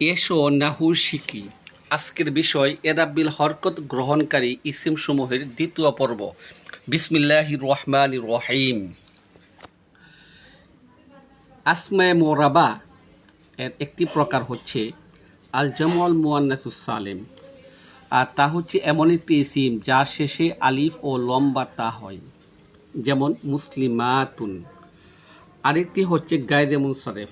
এসো নাহুর শিকি আজকের বিষয় এরাবিল হরকত গ্রহণকারী ইসিম সমূহের দ্বিতীয় পর্ব। বিসমিল্লাহ রহমান রহিম। আসমায় মোরাবা এর একটি প্রকার হচ্ছে আল জামল মুয়ান্নাসুস সালেম। আর তা হচ্ছে এমন একটি ইসিম যার শেষে আলিফ ও লম্বা তা হয়। যেমন মুসলিমাতুন। আরেকটি হচ্ছে গায়রে মুনসারেফ।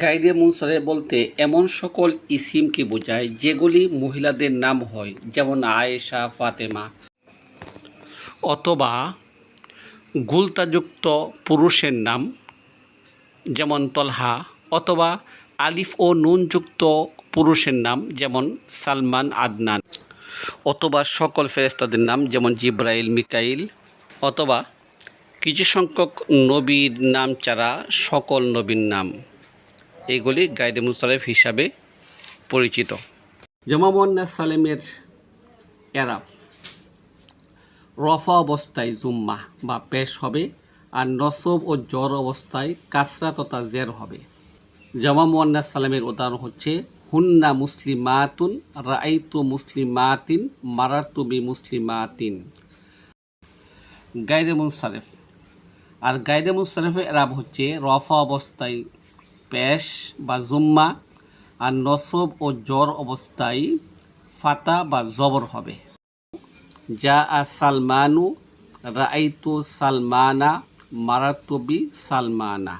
গাইডে মুনসারে বলতে, এমন সকল ইসিমকে বোঝায় যেগুলি মহিলাদের নাম হয়, যেমন আয়েশা, ফাতেমা। অথবা গুলতাযুক্ত পুরুষের নাম, যেমন তলহা, অথবা আলিফ ও নুনযুক্ত পুরুষের নাম, যেমন সালমান, আদনান। অথবা সকল ফেরেস্তাদের নাম, যেমন জিব্রাইল, মিকাইল। অথবা কিছু সংখ্যক নবীর নাম ছাড়া সকল নবীর নাম। এগুলি গাইডে মুসালেফ হিসাবে পরিচিত। জমামন্না সালেমের এরাব রফা অবস্থায় জুম্মা বা পেশ হবে আর নসব ও জ্বর অবস্থায় কাসরা তথা জের হবে। জামা মোয়ান্না সালামের উদাহরণ হচ্ছে, হুন্না মুসলিমাতুন রাইতু মুসলিমাতিন মারাতু বি মুসলিমাতিন গাইদে মুনসারেফ। আর গাইদে মুনসারেফের এরাব হচ্ছে, রফা অবস্থায় পেশ বা জুম্মা আর নসব ও জ্বর অবস্থায় ফাতা বা জবর হবে। যা আ সালমানু রাইতু সালমানা, মারাতবি সালমানা।